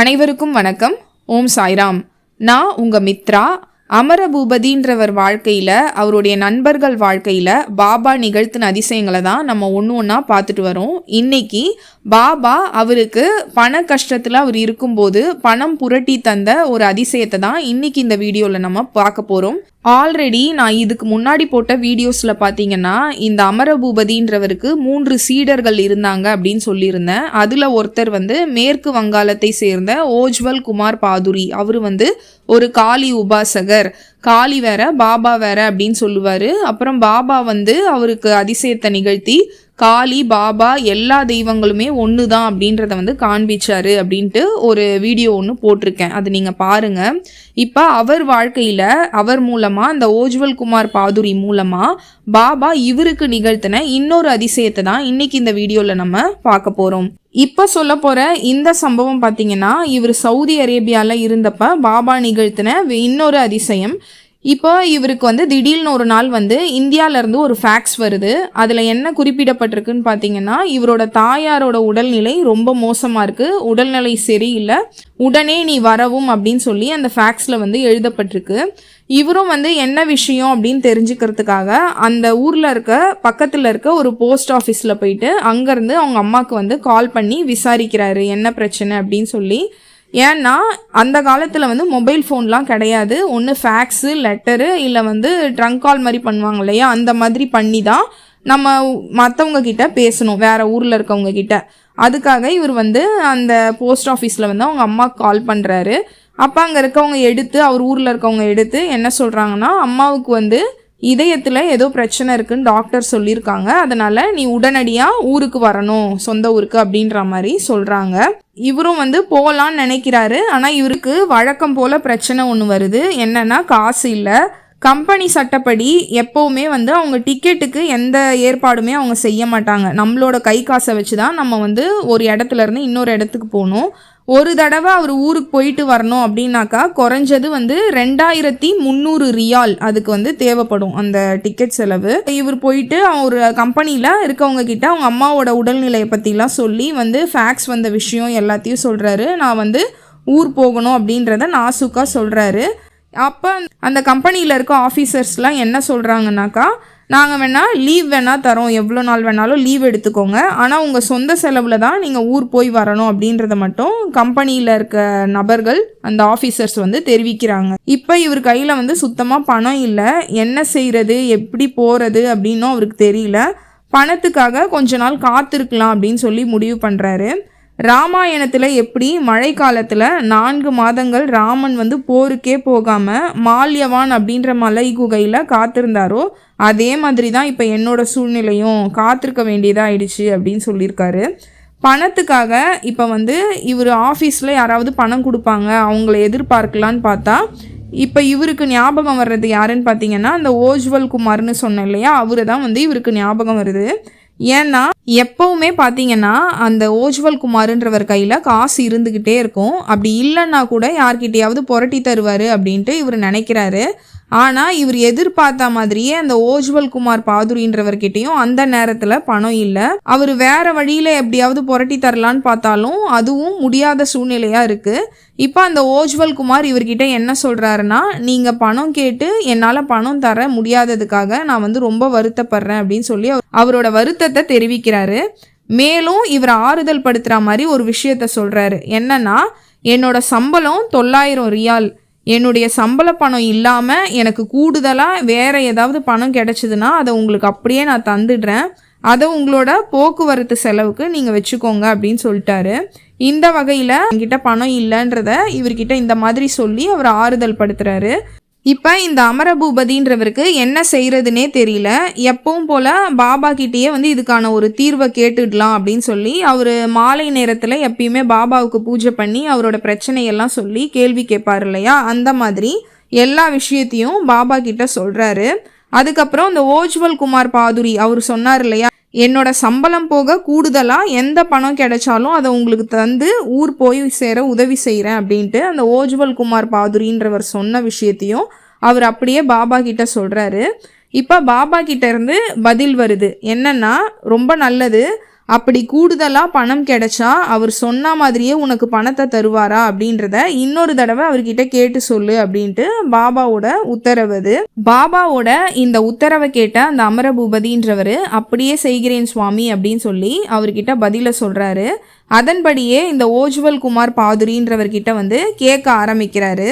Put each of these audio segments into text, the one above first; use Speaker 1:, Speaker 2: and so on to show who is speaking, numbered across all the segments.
Speaker 1: அனைவருக்கும் வணக்கம். ஓம் சாய்ராம். நான் உங்கள் மித்ரா. அமரபூபதின்றவர் வாழ்க்கையில் அவருடைய நண்பர்கள் வாழ்க்கையில் பாபா நிகழ்த்தின அதிசயங்களை தான் நம்ம ஒன்று ஒன்றா பார்த்துட்டு வரோம். இன்றைக்கி பாபா அவருக்கு பண கஷ்டத்தில் அவர் இருக்கும்போது பணம் புரட்டி தந்த ஒரு அதிசயத்தை தான் இன்றைக்கி இந்த வீடியோவில் நம்ம பார்க்க போகிறோம் ஆல்ரெடி நான் இதுக்கு முன்னாடி போட்ட வீடியோஸில் பார்த்தீங்கன்னா இந்த அமரபூபதின்றவருக்கு மூன்று சீடர்கள் இருந்தாங்க அப்படின்னு சொல்லியிருந்தேன். அதில் ஒருத்தர் வந்து மேற்கு வங்காளத்தை சேர்ந்த ஓஜ்வல் குமார் பாதுரி. அவர் வந்து ஒரு காளி உபாசகர். காளி வேற பாபா வேற அப்படின்னு சொல்லுவார். அப்புறம் பாபா வந்து அவருக்கு அதிசயத்தை நிகழ்த்தி காளி பாபா எல்லா தெய்வங்களுமே ஒன்று தான் அப்படின்றத வந்து காண்பிச்சாரு அப்படின்ட்டு ஒரு வீடியோ ஒன்று போட்டிருக்கேன். அது நீங்கள் பாருங்கள் இப்போ அவர் வாழ்க்கையில் அவர் மூலமாக அந்த ஓஜ்வல் குமார் பாதுரி மூலமாக பாபா இவருக்கு நிகழ்த்தின இன்னொரு அதிசயத்தை தான் இன்னைக்கு இந்த வீடியோவில் நம்ம பார்க்க போகிறோம் இப்போ சொல்ல போகிற இந்த சம்பவம் பார்த்தீங்கன்னா இவர் சவுதி அரேபியாவில் இருந்தப்ப பாபா நிகழ்த்தின இன்னொரு அதிசயம். இப்போ இவருக்கு வந்து திடீர்னு ஒரு நாள் வந்து இந்தியாவிலேருந்து ஒரு ஃபேக்ஸ் வருது. அதில் என்ன குறிப்பிடப்பட்டிருக்குன்னு பார்த்தீங்கன்னா இவரோட தாயாரோட உடல்நிலை ரொம்ப மோசமாக இருக்குது உடல்நிலை சரியில்லை. உடனே நீ வரவும் அப்படின்னு சொல்லி அந்த ஃபேக்ஸில் வந்து எழுதப்பட்டிருக்கு. இவரும் வந்து என்ன விஷயம் அப்படின்னு தெரிஞ்சுக்கிறதுக்காக அந்த ஊரில் இருக்க பக்கத்தில் இருக்க ஒரு போஸ்ட் ஆஃபீஸில் போயிட்டு அங்கேருந்து அவங்க அம்மாவுக்கு வந்து கால் பண்ணி விசாரிக்கிறாரு. என்ன பிரச்சனை அப்படின்னு சொல்லி ஏன்னா அந்த காலத்தில் வந்து மொபைல் ஃபோன்லாம் கிடையாது. ஒன்று ஃபேக்ஸு லெட்டரு இல்லை வந்து ட்ரங்க் கால் மாதிரி பண்ணுவாங்க இல்லையா? அந்த மாதிரி பண்ணி தான் நம்ம மற்றவங்க கிட்ட பேசணும் வேறு ஊரில் இருக்கவங்க கிட்ட. அதுக்காக இவர் வந்து அந்த போஸ்ட் ஆஃபீஸில் வந்து அவங்க அம்மாவுக்கு கால் பண்ணுறாரு அப்போ அங்கே இருக்கவங்க எடுத்து அவர் ஊரில் இருக்கவங்க எடுத்து என்ன சொல்கிறாங்கன்னா அம்மாவுக்கு வந்து இதயத்தில் ஏதோ பிரச்சனை இருக்குன்னு டாக்டர் சொல்லியிருக்காங்க. அதனால் நீ உடனடியாக ஊருக்கு வரணும் சொந்த ஊருக்கு அப்படின்ற மாதிரி சொல்கிறாங்க இவரும் வந்து போகலான்னு நினைக்கிறாரு. ஆனால் இவருக்கு வழக்கம் போல் பிரச்சனை ஒன்று வருது. என்னென்னா காசு இல்லை. கம்பெனி சட்டப்படி எப்போவுமே வந்து அவங்க டிக்கெட்டுக்கு எந்த ஏற்பாடுமே அவங்க செய்ய மாட்டாங்க. நம்மளோட கை காசை வச்சு தான் நம்ம வந்து ஒரு இடத்துல இருந்து இன்னொரு இடத்துக்கு போகணும். ஒரு தடவை அவர் ஊருக்கு போயிட்டு வரணும் அப்படின்னாக்கா குறைஞ்சது வந்து ரெண்டாயிரத்தி முந்நூறு ரியால் அதுக்கு வந்து தேவைப்படும் அந்த டிக்கெட் செலவு. இவர் போயிட்டு ஒரு கம்பெனியில் இருக்கவங்க கிட்ட அவங்க அம்மாவோட உடல்நிலையை பற்றிலாம் சொல்லி வந்து ஃபேக்ஸ் வந்த விஷயம் எல்லாத்தையும் சொல்கிறாரு நான் வந்து ஊர் போகணும் அப்படின்றத நாசுக்காக சொல்கிறாரு அப்போ அந்த கம்பெனியில் இருக்க ஆஃபீஸர்ஸ்லாம் என்ன சொல்கிறாங்கனாக்கா நாங்கள் வேணால் லீவ் வேணால் தரோம். எவ்வளோ நாள் வேணாலும் லீவ் எடுத்துக்கோங்க. ஆனால் உங்கள் சொந்த செலவில் தான் நீங்கள் ஊர் போய் வரணும் அப்படின்றத மட்டும் கம்பெனியில் இருக்க நபர்கள் அந்த ஆஃபீஸர்ஸ் வந்து தெரிவிக்கிறாங்க. இப்போ இவர் கையில் வந்து சுத்தமாக பணம் இல்லை. என்ன செய்கிறது எப்படி போகிறது அப்படின்னும் அவருக்கு தெரியல. பணத்துக்காக கொஞ்ச நாள் காத்திருக்கலாம் அப்படின்னு சொல்லி முடிவு பண்ணுறாரு ராமாயணத்தில் எப்படி மழை காலத்தில் நான்கு மாதங்கள் ராமன் வந்து போருக்கே போகாமல் மால்யவான் அப்படின்ற மலை குகையில் காத்திருந்தாரோ அதே மாதிரி தான் இப்போ என்னோட சூழ்நிலையும் காத்திருக்க வேண்டியதாகிடுச்சு அப்படின்னு சொல்லியிருக்காரு. பணத்துக்காக இப்போ வந்து இவர் ஆஃபீஸில் யாராவது பணம் கொடுப்பாங்க அவங்கள எதிர்பார்க்கலான்னு பார்த்தா இப்போ இவருக்கு ஞாபகம் வர்றது யாருன்னு பார்த்தீங்கன்னா அந்த ஓஜ்வல் குமார்னு சொன்னேன் இல்லையா? அவரு தான் வந்து இவருக்கு ஞாபகம் வருது. ஏன்னா எப்போவுமே பார்த்தீங்கன்னா அந்த ஓஜ்வல் குமாருன்றவர் கையில் காசு இருந்துக்கிட்டே இருக்கும். அப்படி இல்லைன்னா கூட யார்கிட்டையாவது புரட்டி தருவார் அப்படின்ட்டு இவர் நினைக்கிறாரு. ஆனால் இவர் எதிர்பார்த்த மாதிரியே அந்த ஓஜ்வல் குமார் பாதுரின்றவர்கிட்டையும் அந்த நேரத்தில் பணம் இல்லை. அவர் வேற வழியில் எப்படியாவது புரட்டி தரலான்னு பார்த்தாலும் அதுவும் முடியாத சூழ்நிலையாக இருக்குது இப்போ அந்த ஓஜ்வல் குமார் இவர்கிட்ட என்ன சொல்கிறாருன்னா நீங்கள் பணம் கேட்டு என்னால் பணம் தர முடியாததுக்காக நான் வந்து ரொம்ப வருத்தப்படுறேன் அப்படின்னு சொல்லி அவரோட வருத்தத்தை தெரிவிக்கிறாரு. மேலும் இவர் ஆறுதல் படுத்துகிற மாதிரி ஒரு விஷயத்த சொல்கிறாரு என்னன்னா என்னோட சம்பளம் தொள்ளாயிரம் ரியால். என்னுடைய சம்பள பணம் இல்லாமல் எனக்கு கூடுதலாக வேறு ஏதாவது பணம் கிடச்சிதுன்னா அதை உங்களுக்கு அப்படியே நான் தந்துடுறேன். அதை உங்களோட போக்குவரத்து செலவுக்கு நீங்கள் வச்சுக்கோங்க அப்படின்னு சொல்லிட்டாரு. இந்த வகையில் என்கிட்ட பணம் இல்லைன்றத இவர்கிட்ட இந்த மாதிரி சொல்லி அவர் ஆறுதல் படுத்துறாரு. இப்போ இந்த அமரபூபதின்றவருக்கு என்ன செய்கிறதுனே தெரியல. எப்பவும் போல் பாபா கிட்டேயே வந்து இதுக்கான ஒரு தீர்வை கேட்டுடலாம் அப்படின்னு சொல்லி அவர் மாலை நேரத்தில் எப்பயுமே பாபாவுக்கு பூஜை பண்ணி அவரோட பிரச்சனையெல்லாம் சொல்லி கேள்வி கேட்பார் இல்லையா? அந்த மாதிரி எல்லா விஷயத்தையும் பாபா கிட்ட சொல்கிறாரு அதுக்கப்புறம் இந்த ஓஜ்வல் குமார் பாதுரி அவர் சொன்னார் இல்லையா? என்னோட சம்பளம் போக கூடுதலாக எந்த பணம் கிடைச்சாலும் அதை உங்களுக்கு தந்து ஊர் போய் சேர உதவி செய்கிறேன் அப்படின்ட்டு அந்த ஓஜ்வல் குமார் பாதுரின்றவர் சொன்ன விஷயத்தையும் அவர் அப்படியே பாபா கிட்ட சொல்கிறாரு இப்போ பாபா கிட்ட இருந்து பதில் வருது. என்னன்னா ரொம்ப நல்லது. அப்படி கூடுதலாக பணம் கிடைச்சா அவர் சொன்ன மாதிரியே உனக்கு பணத்தை தருவாரா அப்படின்றத இன்னொரு தடவை அவர்கிட்ட கேட்டு சொல்லு அப்படின்ட்டு பாபாவோட உத்தரவு அது. பாபாவோட இந்த உத்தரவை கேட்ட அந்த அமரபூபதின்றவர் அப்படியே செய்கிறேன் சுவாமி அப்படின்னு சொல்லி அவர்கிட்ட பதில சொல்கிறாரு அதன்படியே இந்த ஓஜ்வல் குமார் பாதுரின்றவர்கிட்ட வந்து கேட்க ஆரம்பிக்கிறாரு.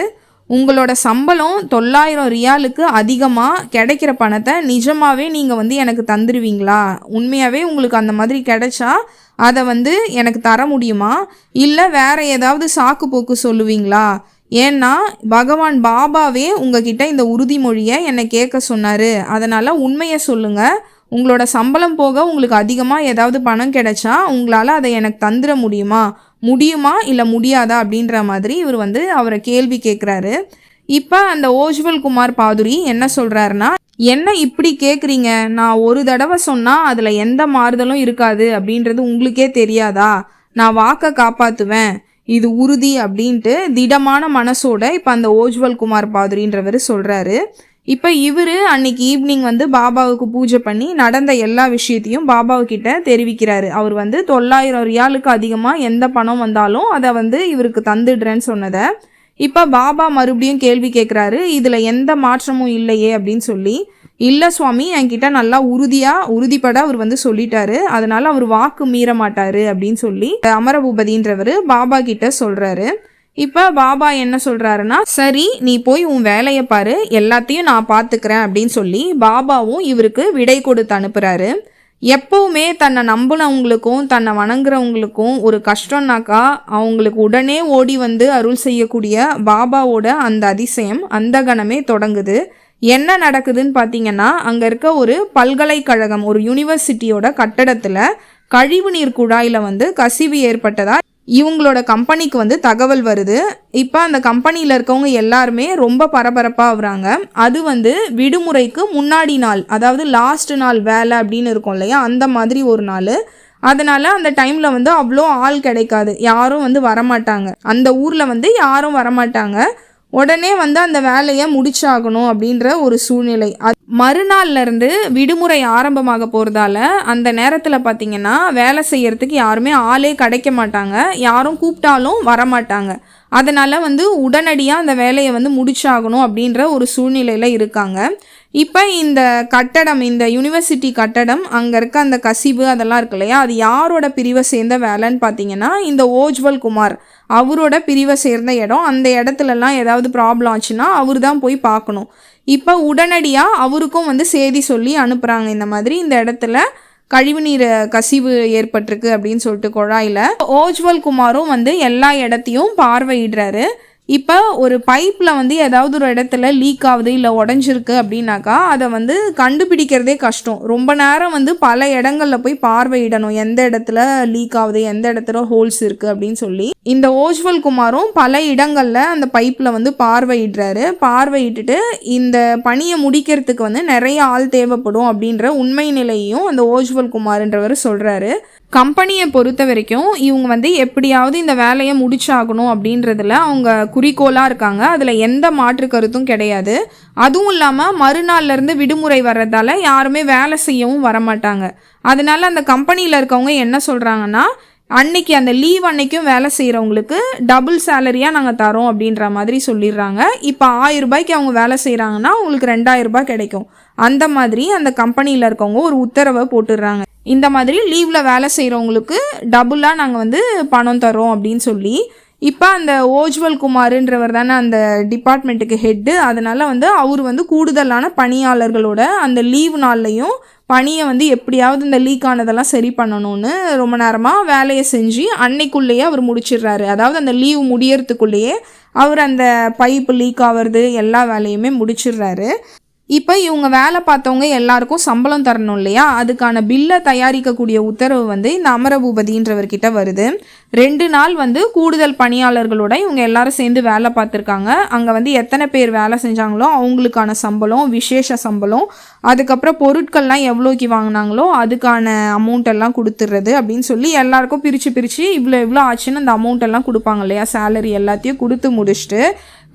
Speaker 1: உங்களோட சம்பளம் தொள்ளாயிரம் ரியாலுக்கு அதிகமாக கிடைக்கிற பணத்தை நிஜமாகவே நீங்கள் வந்து எனக்கு தந்துடுவீங்களா உண்மையாகவே உங்களுக்கு அந்த மாதிரி கிடைச்சா அதை வந்து எனக்கு தர முடியுமா? இல்லை வேற ஏதாவது சாக்கு போக்கு சொல்லுவீங்களா? ஏன்னா பகவான் பாபாவே உங்ககிட்ட இந்த உறுதிமொழியை என்னை கேட்க சொன்னார். அதனால் உண்மையை சொல்லுங்கள் உங்களோட சம்பளம் போக உங்களுக்கு அதிகமாக ஏதாவது பணம் கிடைச்சா உங்களால் அதை எனக்கு தந்துட முடியுமா? முடியுமா இல்லை முடியாதா அப்படின்ற மாதிரி இவர் வந்து அவரை கேள்வி கேட்குறாரு இப்போ அந்த ஓஜ்வல் குமார் பாதுரி என்ன சொல்கிறாருன்னா என்ன இப்படி கேட்குறீங்க நான் ஒரு தடவை சொன்னால் அதில் எந்த மாறுதலும் இருக்காது அப்படின்றது உங்களுக்கே தெரியாதா? நான் வாக்கை காப்பாற்றுவேன் இது உறுதி அப்படின்ட்டு திடமான மனசோட இப்போ அந்த ஓஜ்வல் குமார் பாதுரின்றவர் சொல்கிறாரு இப்போ இவர் அன்னைக்கு ஈவினிங் வந்து பாபாவுக்கு பூஜை பண்ணி நடந்த எல்லா விஷயத்தையும் பாபாவுக்கிட்ட தெரிவிக்கிறாரு. அவர் வந்து தொள்ளாயிரம் ரியாலுக்கு அதிகமாக எந்த பணம் வந்தாலும் அதை வந்து இவருக்கு தந்துடுறேன்னு சொன்னதை. இப்போ பாபா மறுபடியும் கேள்வி கேட்குறாரு இதில் எந்த மாற்றமும் இல்லையே அப்படின்னு சொல்லி. இல்லை சுவாமி என்கிட்ட நல்லா உறுதியாக உறுதிப்பட அவர் வந்து சொல்லிட்டாரு. அதனால அவர் வாக்கு மீற மாட்டாரு அப்படின்னு சொல்லி அமரபூபதின்றவர் பாபா கிட்ட சொல்கிறாரு இப்போ பாபா என்ன சொல்கிறாருன்னா சரி நீ போய் உன் வேலையை பாரு. எல்லாத்தையும் நான் பார்த்துக்கிறேன் அப்படின்னு சொல்லி பாபாவும் இவருக்கு விடை கொடுத்து அனுப்புகிறாரு எப்பவுமே தன்னை நம்பினவங்களுக்கும் தன்னை வணங்குறவங்களுக்கும் ஒரு கஷ்டம்னாக்கா அவங்களுக்கு உடனே ஓடி வந்து அருள் செய்யக்கூடிய பாபாவோட அந்த அதிசயம் அந்த கணமே தொடங்குது. என்ன நடக்குதுன்னு பார்த்தீங்கன்னா அங்கே இருக்க ஒரு பல்கலைக்கழகம் ஒரு யூனிவர்சிட்டியோட கட்டடத்தில் கழிவுநீர் குழாயில் வந்து கசிவு ஏற்பட்டதா இவங்களோட கம்பெனிக்கு வந்து தகவல் வருது. இப்போ அந்த கம்பெனியில் இருக்கவங்க எல்லாருமே ரொம்ப பரபரப்பாக ஆகுறாங்க அது வந்து விடுமுறைக்கு முன்னாடி நாள் அதாவது லாஸ்ட் நாள் வேலை அப்படின்னு இருக்கும் இல்லையா? அந்த மாதிரி ஒரு நாள். அதனால் அந்த டைமில் வந்து அவ்வளோ ஆள் கிடைக்காது. யாரும் வந்து வரமாட்டாங்க. அந்த ஊரில் வந்து யாரும் வரமாட்டாங்க. உடனே வந்து அந்த வேலையை முடிச்சாகணும் அப்படின்ற ஒரு சூழ்நிலை. அது மறுநாள்லேருந்து விடுமுறை ஆரம்பமாக போகிறதால அந்த நேரத்தில் பார்த்தீங்கன்னா வேலை செய்கிறதுக்கு யாருமே ஆளே கிடைக்க மாட்டாங்க. யாரும் கூப்பிட்டாலும் வரமாட்டாங்க. அதனால் வந்து உடனடியாக அந்த வேலையை வந்து முடிச்சாகணும் அப்படின்ற ஒரு சூழ்நிலையில் இருக்காங்க. இப்போ இந்த கட்டடம் இந்த யூனிவர்சிட்டி கட்டடம் அங்கே இருக்க அந்த கசிவு அதெல்லாம் இருக்கு இல்லையா? அது யாரோட பிரிவை சேர்ந்த வேலைன்னு பார்த்தீங்கன்னா இந்த ஓஜ்வல் குமார் அவரோட பிரிவை சேர்ந்த இடம். அந்த இடத்துலலாம் ஏதாவது ப்ராப்ளம் ஆச்சுன்னா அவர் தான் போய் பார்க்கணும். இப்போ உடனடியாக அவருக்கும் வந்து செய்தி சொல்லி அனுப்புகிறாங்க இந்த மாதிரி இந்த இடத்துல கழிவுநீர் கசிவு ஏற்பட்டிருக்கு அப்படின்னு சொல்லிட்டு குழாயில். ஓஜ்வல் குமாரும் வந்து எல்லா இடத்தையும் பார்வையிடுறாரு. இப்போ ஒரு பைப்பில் வந்து ஏதாவது ஒரு இடத்துல லீக் ஆகுது இல்லை உடஞ்சிருக்கு அப்படின்னாக்கா அதை வந்து கண்டுபிடிக்கிறதே கஷ்டம். ரொம்ப நேரம் வந்து பல இடங்களில் போய் பார்வையிடணும். எந்த இடத்துல லீக் ஆகுது எந்த இடத்துல ஹோல்ஸ் இருக்குது அப்படின்னு சொல்லி. இந்த ஓஜ்வல் குமாரும் பல இடங்களில் அந்த பைப்பில் வந்து பார்வையிடுறாரு. பார்வையிட்டுட்டு இந்த பணியை முடிக்கிறதுக்கு வந்து நிறைய ஆள் தேவைப்படும் அப்படின்ற உண்மை நிலையையும் அந்த ஓஜ்வல் குமார்ன்றவர் சொல்கிறாரு கம்பெனியை பொறுத்த வரைக்கும் இவங்க வந்து எப்படியாவது இந்த வேலையை முடிச்சாகணும் அப்படின்றதுல அவங்க குறிக்கோளாக இருக்காங்க. அதில் எந்த மாற்று கருத்தும் கிடையாது. அதுவும் இல்லாமல் மறுநாள்லேருந்து விடுமுறை வர்றதால யாருமே வேலை செய்யவும் வரமாட்டாங்க. அதனால அந்த கம்பெனியில் இருக்கவங்க என்ன சொல்கிறாங்கன்னா அன்னைக்கு அந்த லீவ் அன்னைக்கும் வேலை செய்கிறவங்களுக்கு டபுள் சேலரியாக நாங்கள் தரோம் அப்படின்ற மாதிரி சொல்லிடுறாங்க. இப்போ ஆயிரம் ரூபாய்க்கு அவங்க வேலை செய்கிறாங்கன்னா அவங்களுக்கு ரெண்டாயிரரூபா கிடைக்கும். அந்த மாதிரி அந்த கம்பெனியில் இருக்கவங்க ஒரு உத்தரவை போட்டுடுறாங்க. இந்த மாதிரி லீவில் வேலை செய்கிறவங்களுக்கு டபுளாக நாங்கள் வந்து பணம் தரோம் அப்படின்னு சொல்லி இப்போ அந்த ஓஜ்வல் குமாருன்றவர் தானே அந்த டிபார்ட்மெண்ட்டுக்கு ஹெட்டு அதனால் வந்து அவர் வந்து கூடுதலான பணியாளர்களோட அந்த லீவ் நாள்லையும் பணியை வந்து எப்படியாவது இந்த லீக் ஆனதெல்லாம் சரி பண்ணணும்னு ரொம்ப நேரமாக வேலையை செஞ்சு அன்னைக்குள்ளேயே அவர் முடிச்சிடுறாரு. அதாவது அந்த லீவ் முடியறதுக்குள்ளேயே அவர் அந்த பைப்பு லீக் ஆகிறது எல்லா வேலையுமே முடிச்சிடுறாரு. இப்போ இவங்க வேலை பார்த்தவங்க எல்லாருக்கும் சம்பளம் தரணும் இல்லையா? அதுக்கான பில்லை தயாரிக்கக்கூடிய உத்தரவு வந்து இந்த அமரபூபதின்றவர்கிட்ட வருது. ரெண்டு நாள் வந்து கூடுதல் பணியாளர்களோட இவங்க எல்லாரும் சேர்ந்து வேலை பார்த்துருக்காங்க. அங்கே வந்து எத்தனை பேர் வேலை செஞ்சாங்களோ அவங்களுக்கான சம்பளம் விசேஷ சம்பளம் அதுக்கப்புறம் பொருட்கள்லாம் எவ்வளோக்கு வாங்கினாங்களோ அதுக்கான அமௌண்ட் எல்லாம் கொடுத்துட்றது அப்படின்னு சொல்லி எல்லாருக்கும் பிரித்து பிரித்து இவ்வளோ எவ்வளோ ஆச்சுன்னு அந்த அமௌண்ட் எல்லாம் கொடுப்பாங்க இல்லையா? சேலரி எல்லாத்தையும் கொடுத்து முடிச்சுட்டு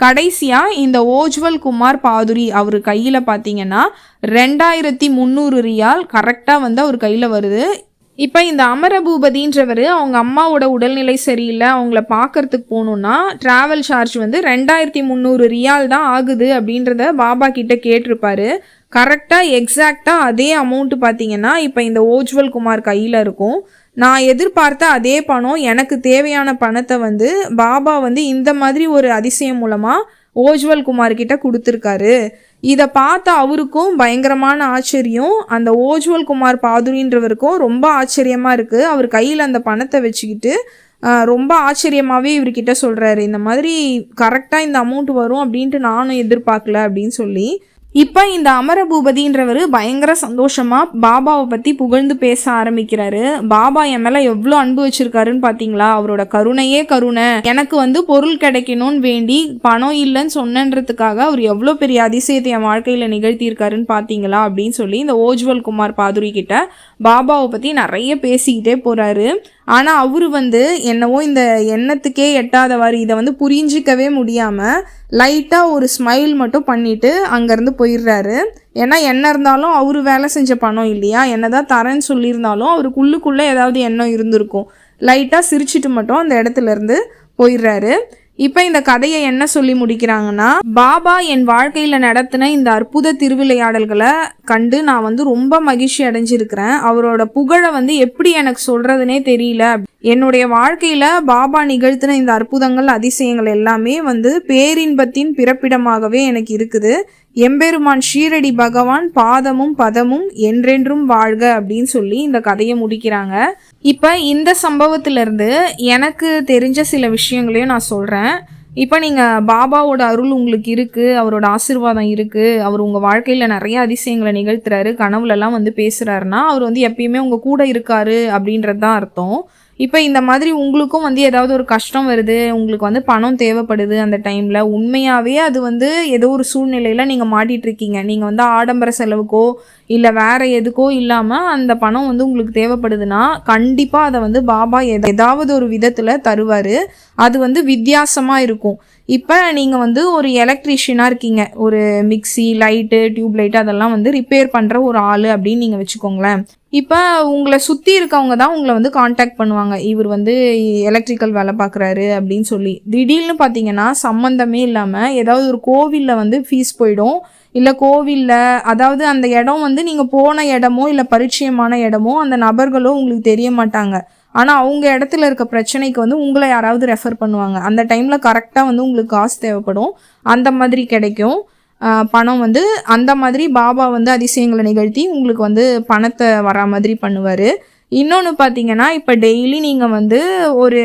Speaker 1: கடைசியாக இந்த ஓஜ்வல் குமார் பாதுரி அவர் கையில் பார்த்தீங்கன்னா ரெண்டாயிரத்தி முந்நூறு ரியால் கரெக்டாக வந்து அவர் கையில் வருது. இப்போ இந்த அமரபூபதின்றவர் அவங்க அம்மாவோட உடல்நிலை சரியில்லை அவங்கள பார்க்கறதுக்கு போகணுன்னா ட்ராவல் சார்ஜ் வந்து ரெண்டாயிரத்தி முந்நூறு ரியால் தான் ஆகுது அப்படின்றத பாபா கிட்ட கேட்டிருப்பாரு. கரெக்டாக எக்ஸாக்டாக அதே அமௌண்ட்டு பார்த்தீங்கன்னா இப்போ இந்த ஓஜ்வல் குமார் கையில் இருக்கும். நான் எதிர்பார்த்த அதே பணம் எனக்கு தேவையான பணத்தை வந்து பாபா வந்து இந்த மாதிரி ஒரு அதிசயம் மூலமாக ஓஜ்வல் குமார் கிட்ட கொடுத்துருக்காரு. இதை பார்த்த அவருக்கும் பயங்கரமான ஆச்சரியம். அந்த ஓஜ்வல் குமார் பாதுரின்றவருக்கும் ரொம்ப ஆச்சரியமாக இருக்குது அவர் கையில் அந்த பணத்தை வச்சுக்கிட்டு ரொம்ப ஆச்சரியமாகவே இவர்கிட்ட சொல்கிறாரு இந்த மாதிரி கரெக்டாக இந்த அமௌண்ட் வரும் அப்படின்ட்டு நானும் எதிர்பார்க்கல அப்படின்னு சொல்லி. இப்போ இந்த அமரபூபதின்றவர் பயங்கர சந்தோஷமாக பாபாவை பற்றி புகழ்ந்து பேச ஆரம்பிக்கிறாரு. பாபா என் மேலே எவ்வளோ அன்பு வச்சிருக்காருன்னு பார்த்தீங்களா அவரோட கருணையே கருணை. எனக்கு வந்து பொருள் கிடைக்கணும்னு வேண்டி பணம் இல்லைன்னு சொன்னன்றதுக்காக அவர் எவ்வளோ பெரிய அதிசயத்தை என் வாழ்க்கையில் நிகழ்த்தியிருக்காருன்னு பார்த்தீங்களா அப்படின்னு சொல்லி இந்த ஓஜ்வல் குமார் பாதுரி கிட்ட பாபாவை பற்றி நிறைய பேசிக்கிட்டே போகிறாரு ஆனால் அவர் வந்து என்னவோ இந்த எண்ணத்துக்கே எட்டாதவாறு இதை வந்து புரிஞ்சிக்கவே முடியாமல் லைட்டாக ஒரு ஸ்மைல் மட்டும் பண்ணிவிட்டு அங்கேருந்து போயிடுறாரு. ஏன்னா என்ன இருந்தாலும் அவர் வேலை செஞ்ச பணம் இல்லையா? என்ன தான் தரேன்னு சொல்லியிருந்தாலும் அவருக்கு உள்ளுக்குள்ளே ஏதாவது எண்ணம் இருந்திருக்கும். லைட்டாக சிரிச்சிட்டு மட்டும் அந்த இடத்துல இருந்து போயிடுறாரு. இப்போ இந்த கதையை என்ன சொல்லி முடிக்கிறாங்கன்னா பாபா என் வாழ்க்கையில் நடத்தின இந்த அற்புத திருவிளையாடல்களை கண்டு நான் வந்து ரொம்ப மகிழ்ச்சி அடைஞ்சிருக்கிறேன். அவரோட புகழை வந்து எப்படி எனக்கு சொல்றதுனே தெரியல. என்னுடைய வாழ்க்கையில் பாபா நிகழ்த்தின இந்த அற்புதங்கள் அதிசயங்கள் எல்லாமே வந்து பேரின்பத்தின் பிறப்பிடமாகவே எனக்கு இருக்குது. எம்பெருமான் ஷீரடி பகவான் பாதமும் பதமும் என்றென்றும் வாழ்க அப்படின்னு சொல்லி இந்த கதையை முடிக்கிறாங்க. இப்போ இந்த சம்பவத்திலிருந்து எனக்கு தெரிஞ்ச சில விஷயங்களையும் நான் சொல்கிறேன் இப்போ நீங்கள் பாபாவோட அருள் உங்களுக்கு இருக்குது அவரோட ஆசிர்வாதம் இருக்குது அவர் உங்கள் வாழ்க்கையில் நிறைய அதிசயங்களை நிகழ்த்துறாரு கனவுலலாம் வந்து பேசுகிறாருன்னா அவர் வந்து எப்பயுமே உங்கள் கூட இருக்காரு அப்படின்றது தான் அர்த்தம். இப்போ இந்த மாதிரி உங்களுக்கும் வந்து ஏதாவது ஒரு கஷ்டம் வருது உங்களுக்கு வந்து பணம் தேவைப்படுது அந்த டைமில் உண்மையாகவே அது வந்து ஏதோ ஒரு சூழ்நிலையில் நீங்கள் மாட்டிகிட்ருக்கீங்க நீங்கள் வந்து ஆடம்பர செலவுக்கோ இல்லை வேறு எதுக்கோ இல்லாமல் அந்த பணம் வந்து உங்களுக்கு தேவைப்படுதுன்னா கண்டிப்பாக அதை வந்து பாபா எத- ஏதாவது ஒரு விதத்தில் தருவார். அது வந்து வித்தியாசமாக இருக்கும். இப்போ நீங்கள் வந்து ஒரு எலக்ட்ரீஷியனாக இருக்கீங்க. ஒரு மிக்ஸி லைட்டு டியூப் லைட்டு அதெல்லாம் வந்து ரிப்பேர் பண்ணுற ஒரு ஆள் அப்படின்னு நீங்கள் வச்சுக்கோங்களேன். இப்போ உங்களை சுற்றி இருக்கவங்க தான் உங்களை வந்து காண்டாக்ட் பண்ணுவாங்க. இவர் வந்து எலக்ட்ரிக்கல் வேலை பார்க்குறாரு அப்படின்னு சொல்லி. திடீர்னு பார்த்தீங்கன்னா சம்மந்தமே இல்லாமல் ஏதாவது ஒரு கோவிலில் வந்து ஃபீஸ் போயிடும். இல்லை கோவிலில் அதாவது அந்த இடம் வந்து நீங்கள் போன இடமோ இல்லை பரிச்சயமான இடமோ அந்த நபர்களோ உங்களுக்கு தெரிய மாட்டாங்க. ஆனால் அவங்க இடத்துல இருக்க பிரச்சனைக்கு வந்து உங்களை யாராவது ரெஃபர் பண்ணுவாங்க. அந்த டைமில் கரெக்டாக வந்து உங்களுக்கு காசு தேவைப்படும். அந்த மாதிரி கிடைக்கும். பணம் வந்து அந்த மாதிரி பாபா வந்து அதிசயங்களை நிகழ்த்தி உங்களுக்கு வந்து பணத்தை வரா மாதிரி பண்ணுவார். இன்னொன்று பார்த்தீங்கன்னா இப்போ டெய்லி நீங்கள் வந்து ஒரு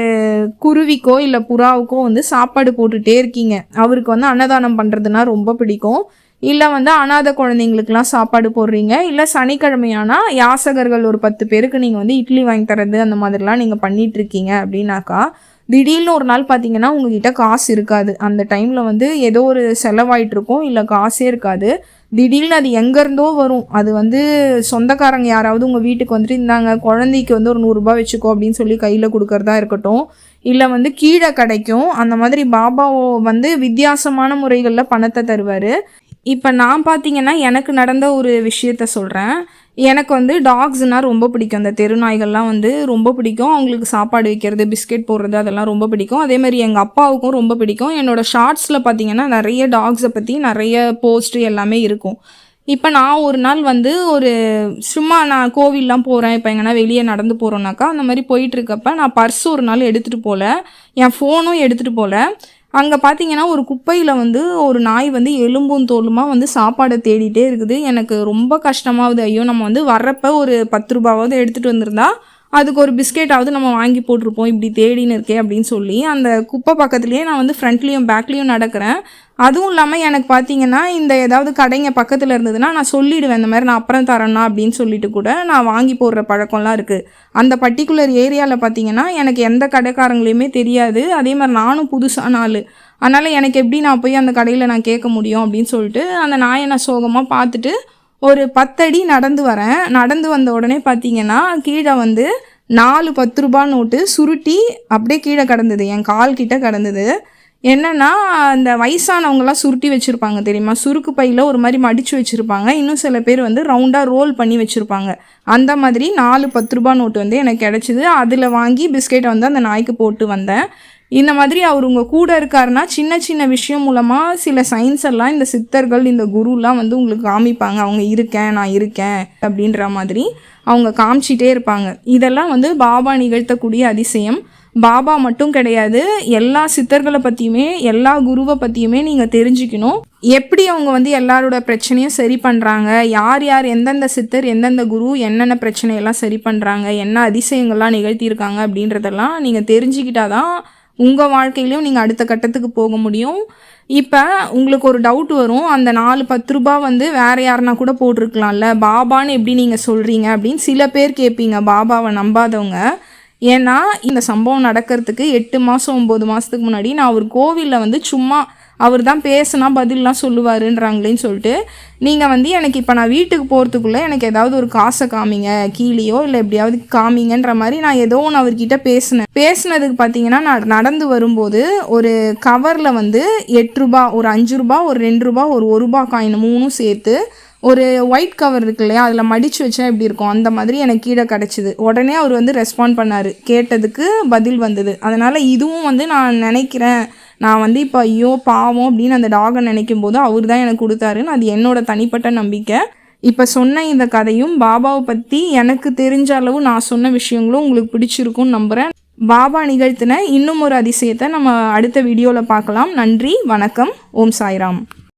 Speaker 1: குருவிக்கோ இல்லை புறாவுக்கோ வந்து சாப்பாடு போட்டுகிட்டே இருக்கீங்க. அவருக்கு வந்து அன்னதானம் பண்ணுறதுனா ரொம்ப பிடிக்கும். இல்லை வந்து அனாதை குழந்தைங்களுக்குலாம் சாப்பாடு போடுறீங்க. இல்லை சனிக்கிழமையானா யாசகர்கள் ஒரு பத்து பேருக்கு நீங்கள் வந்து இட்லி வாங்கி தரது அந்த மாதிரிலாம் நீங்கள் பண்ணிகிட்ருக்கீங்க அப்படின்னாக்கா திடீர்னு ஒரு நாள் பார்த்தீங்கன்னா உங்ககிட்ட காசு இருக்காது. அந்த டைமில் வந்து ஏதோ ஒரு செலவாயிட்ருக்கும் இல்லை காசே இருக்காது. திடீர்னு அது எங்கேருந்தோ வரும். அது வந்து சொந்தக்காரங்க யாராவது உங்கள் வீட்டுக்கு வந்துட்டு இருந்தாங்க குழந்தைக்கு வந்து ஒரு நூறுரூபா வச்சுக்கோ அப்படின்னு சொல்லி கையில் கொடுக்கறதா இருக்கட்டும். இல்லை வந்து கீழே கிடைக்கும். அந்த மாதிரி பாபா வந்து வித்தியாசமான முறைகளில் பணத்தை தருவார். இப்போ நான் பார்த்தீங்கன்னா எனக்கு நடந்த ஒரு விஷயத்த சொல்கிறேன் எனக்கு வந்து டாக்ஸ்னால் ரொம்ப பிடிக்கும். அந்த தெரு நாய்கள்லாம் வந்து ரொம்ப பிடிக்கும். அவங்களுக்கு சாப்பாடு வைக்கிறது பிஸ்கெட் போடுறது அதெல்லாம் ரொம்ப பிடிக்கும். அதே மாதிரி எங்கள் அப்பாவுக்கும் ரொம்ப பிடிக்கும். என்னோடய ஷார்ட்ஸில் பார்த்தீங்கன்னா நிறைய டாக்ஸை பற்றி நிறைய போஸ்ட் எல்லாமே இருக்கும். இப்போ நான் ஒரு நாள் வந்து ஒரு சும்மா நான் கோவில்லாம் போகிறேன் இப்போ எங்கன்னா வெளியே நடந்து போகிறோன்னாக்கா அந்த மாதிரி போயிட்டுருக்கப்ப நான் பர்ஸ் ஒரு நாள் எடுத்துகிட்டு போகல என் ஃபோனும் எடுத்துகிட்டு போகல அங்கே பார்த்தீங்கன்னா ஒரு குப்பையில் வந்து ஒரு நாய் வந்து எலும்பும் தோலுமாக வந்து சாப்பாடை தேடிட்டே இருக்குது. எனக்கு ரொம்ப கஷ்டமாகுது ஐயோ நம்ம வந்து வர்றப்ப ஒரு பத்து ரூபாவது எடுத்துகிட்டு வந்திருந்தா அதுக்கு ஒரு பிஸ்கெட்டாவது நம்ம வாங்கி போட்டிருப்போம் இப்படி தேடின்னு இருக்கே அப்படின்னு சொல்லி அந்த குப்பை பக்கத்துலேயே நான் வந்து ஃப்ரண்ட்லேயும் பேக்லேயும் நடக்கிறேன். அதுவும் இல்லாமல் எனக்கு பார்த்தீங்கன்னா இந்த ஏதாவது கடைங்க பக்கத்தில் இருந்ததுன்னா நான் சொல்லிவிடுவேன் இந்த மாதிரி நான் அப்புறம் தரேன்னா அப்படின்னு சொல்லிட்டு கூட நான் வாங்கி போடுற பழக்கம்லாம் இருக்குது அந்த பர்டிகுலர் ஏரியாவில் பார்த்தீங்கன்னா எனக்கு எந்த கடைக்காரங்களையுமே தெரியாது. அதே மாதிரி நானும் புதுசான நாள் அதனால் எனக்கு எப்படி நான் போய் அந்த கடையில் நான் கேட்க முடியும் அப்படின்னு சொல்லிட்டு அந்த நாயை நான் சோகமாக பார்த்துட்டு ஒரு பத்தடி நடந்து வரேன். நடந்து வந்த உடனே பார்த்தீங்கன்னா கீழே வந்து நாலு பத்து ரூபா நோட்டு சுருட்டி அப்படியே கீழே கிடந்தது. என் கால் கிட்ட கிடந்தது.
Speaker 2: என்னென்னா அந்த வயசானவங்களாம் சுருட்டி வச்சுருப்பாங்க தெரியுமா? சுருக்கு பையில் ஒரு மாதிரி மடித்து வச்சுருப்பாங்க. இன்னும் சில பேர் வந்து ரவுண்டாக ரோல் பண்ணி வச்சுருப்பாங்க. அந்த மாதிரி நாலு பத்து ரூபா நோட்டு வந்து எனக்கு கிடச்சிது. அதில் வாங்கி பிஸ்கெட்டை வந்து அந்த நாய்க்கு போட்டு வந்தேன். இந்த மாதிரி அவர் உங்கள் கூட இருக்காருன்னா சின்ன சின்ன விஷயம் மூலமாக சில சயின்ஸ் எல்லாம் இந்த சித்தர்கள் இந்த குருலாம் வந்து உங்களுக்கு காமிப்பாங்க. அவங்க இருக்கேன் நான் இருக்கேன் அப்படின்ற மாதிரி அவங்க காமிச்சிட்டே இருப்பாங்க. இதெல்லாம் வந்து பாபா நிகழ்த்தக்கூடிய அதிசயம். பாபா மட்டும் கிடையாது எல்லா சித்தர்களை பற்றியுமே எல்லா குருவை பற்றியுமே நீங்கள் தெரிஞ்சுக்கணும். எப்படி அவங்க வந்து எல்லாரோட பிரச்சனையும் சரி பண்ணுறாங்க யார் யார் எந்தெந்த சித்தர் எந்தெந்த குரு என்னென்ன பிரச்சனையெல்லாம் சரி பண்ணுறாங்க என்ன அதிசயங்கள்லாம் நிகழ்த்தியிருக்காங்க அப்படின்றதெல்லாம் நீங்கள் தெரிஞ்சுக்கிட்டாதான் உங்கள் வாழ்க்கையிலையும் நீங்கள் அடுத்த கட்டத்துக்கு போக முடியும். இப்போ உங்களுக்கு ஒரு டவுட் வரும். அந்த நாலு பத்து ரூபா வந்து வேறு யாருனா கூட போட்டிருக்கலாம்ல. பாபான்னு எப்படி நீங்கள் சொல்கிறீங்க அப்படின்னு சில பேர் கேட்பீங்க. பாபாவை நம்பாதவங்க. ஏன்னா இந்த சம்பவம் நடக்கிறதுக்கு எட்டு மாதம் ஒம்பது மாதத்துக்கு முன்னாடி நான் ஒரு கோவிலில் வந்து சும்மா அவர் தான் பேசுனா பதில்லாம் சொல்லுவாருன்றாங்களேன்னு சொல்லிட்டு நீங்கள் வந்து எனக்கு இப்போ நான் வீட்டுக்கு போகிறதுக்குள்ளே எனக்கு ஏதாவது ஒரு காசை காமிங்க கீழேயோ இல்லை எப்படியாவது காமிங்கன்ற மாதிரி நான் ஏதோ ஒன்று அவர்கிட்ட பேசினேன். பேசுனதுக்கு பார்த்தீங்கன்னா நான் நடந்து வரும்போது ஒரு கவரில் வந்து எட்டு ரூபா ஒரு அஞ்சு ரூபா ஒரு ரெண்டு ரூபா ஒரு ஒரு ரூபா காயின் மூணும் சேர்த்து ஒரு ஒயிட் கவர் இருக்கு இல்லையா அதில் மடித்து வச்சா எப்படி இருக்கும்? அந்த மாதிரி எனக்கு கீழே கிடச்சிது. உடனே அவர் வந்து ரெஸ்பாண்ட் பண்ணார். கேட்டதுக்கு பதில் வந்தது. அதனால் இதுவும் வந்து நான் நினைக்கிறேன். நான் வந்து இப்போ ஐயோ பாவம் அப்படின்னு அந்த டாகை நினைக்கும் போது அவர் தான் எனக்கு கொடுத்தாருன்னு அது என்னோட தனிப்பட்ட நம்பிக்கை. இப்போ சொன்ன இந்த கதையும் பாபாவை பற்றி எனக்கு தெரிஞ்ச அளவு நான் சொன்ன விஷயங்களும் உங்களுக்கு பிடிச்சிருக்கும்னு நம்புகிறேன் பாபா நிகழ்த்தின இன்னும் ஒரு அதிசயத்தை நம்ம அடுத்த வீடியோவில் பார்க்கலாம். நன்றி வணக்கம். ஓம் சாய்ராம்.